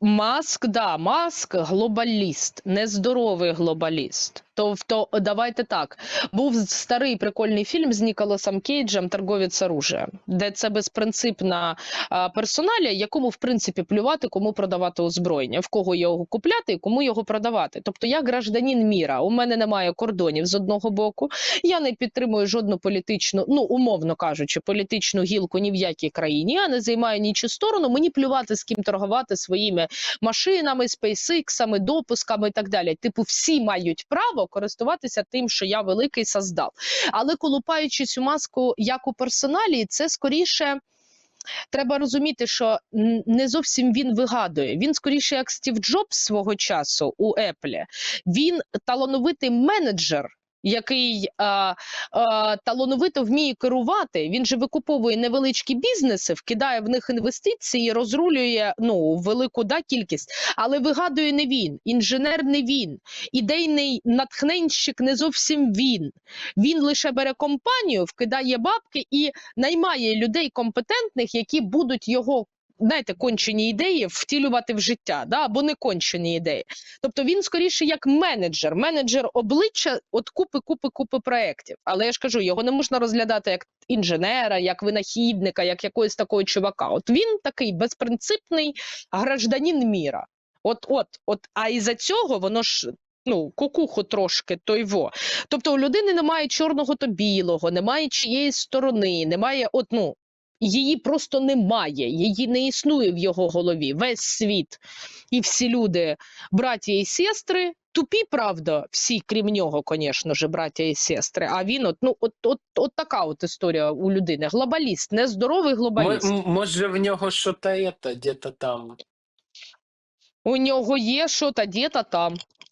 Маск, да, Маск глобаліст, нездоровий глобаліст. То, то давайте так. Був старий прикольний фільм з Ніколасом Кейджем Торговець оружия, де це безпринципна персоналія, якому в принципі плювати, кому продавати озброєння, в кого його купляти і кому його продавати. Тобто, я гражданин міра, у мене немає кордонів з одного боку. Я не підтримую жодну політичну, ну умовно кажучи, політичну гілку ні в якій країні. Я не займаю нічу сторону. Мені плювати з ким торгувати своїми машинами, SpaceX, допусками і так далі. Типу, всі мають право користуватися тим, що я великий создав. Але колупаючи цю маску як у персоналі, це скоріше. Треба розуміти, що не зовсім він вигадує. Він скоріше як Стів Джобс свого часу у Еплі, Він талановитий менеджер, який а, а, талановито вміє керувати. Він же викуповує невеличкі бізнеси, вкидає в них інвестиції, розрулює ну велику да, кількість, але вигадує не він. Інженер не він, ідейний натхненщик не зовсім він. Він лише бере компанію, вкидає бабки і наймає людей компетентних, які будуть його. Знаєте, кончені ідеї втілювати в життя, да? або не кончені ідеї. Тобто він скоріше як менеджер, менеджер обличчя от купи, купи, купи проєктів. Але я ж кажу, його не можна розглядати як інженера, як винахідника, як якогось такого чувака. От він такий безпринципний гражданин міра. От, от, от, а із-за цього воно ж. Ну, кукуху трошки той во. Тобто у людини немає чорного то білого, немає чиєї сторони, немає от, ну, її просто немає, її не існує в його голові. Весь світ і всі люди, браття і сестри, тупі, правда, всі, крім нього, звісно ж, браття і сестри. А він, от, ну, от, от, от така от історія у людини. Глобаліст, нездоровий глобаліст. М- Може в нього що-то это, где-то там. У нього є що-то, де-то там.